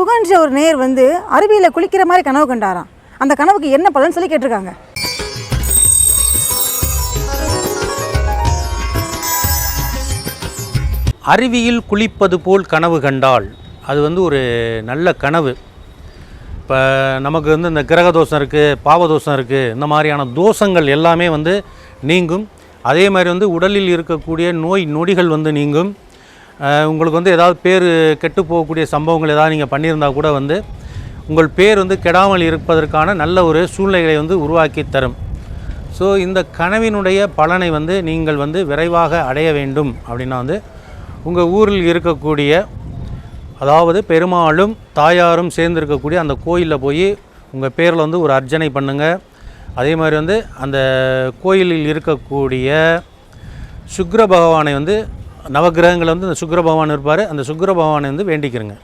குகன்ற ஒரு நேர் வந்து அருவியில் குளிக்கிற மாதிரி கனவு கண்டாராம். அந்த கனவுக்கு என்ன பலன் சொல்லி கேட்டிருக்காங்க? அருவியில் குளிப்பது போல் கனவு கண்டால் அது வந்து ஒரு நல்ல கனவு. இப்போ நமக்கு வந்து இந்த கிரக தோஷம் இருக்குது பாவதோஷம் இருக்குது இந்த மாதிரியான தோஷங்கள் எல்லாமே வந்து நீங்கும். அதே மாதிரி வந்து உடலில் இருக்கக்கூடிய நோய் நொடிகள் வந்து நீங்கும். உங்களுக்கு வந்து ஏதாவது பேர் கெட்டு போகக்கூடிய சம்பவங்கள் ஏதாவது நீங்கள் பண்ணியிருந்தா கூட வந்து உங்கள் பேர் வந்து கெடாமல் இருப்பதற்கான நல்ல ஒரு சூழ்நிலைகளை வந்து உருவாக்கி தரும். ஸோ இந்த கனவினுடைய பலனை வந்து நீங்கள் வந்து விரைவாக அடைய வேண்டும் அப்படின்னா வந்து உங்கள் ஊரில் இருக்கக்கூடிய அதாவது பெருமாளும் தாயாரும் சேர்ந்து இருக்கக்கூடிய அந்த கோயிலில் போய் உங்கள் பேரில் வந்து ஒரு அர்ச்சனை பண்ணுங்கள் அதே மாதிரி வந்து அந்த கோயிலில் இருக்கக்கூடிய சுக்ர பகவானை வந்து நவகிரகங்கள் வந்து அந்த சுக்கர பகவான் இருப்பார். அந்த சுக்கர பகவானை வந்து வேண்டிக்கிறங்க.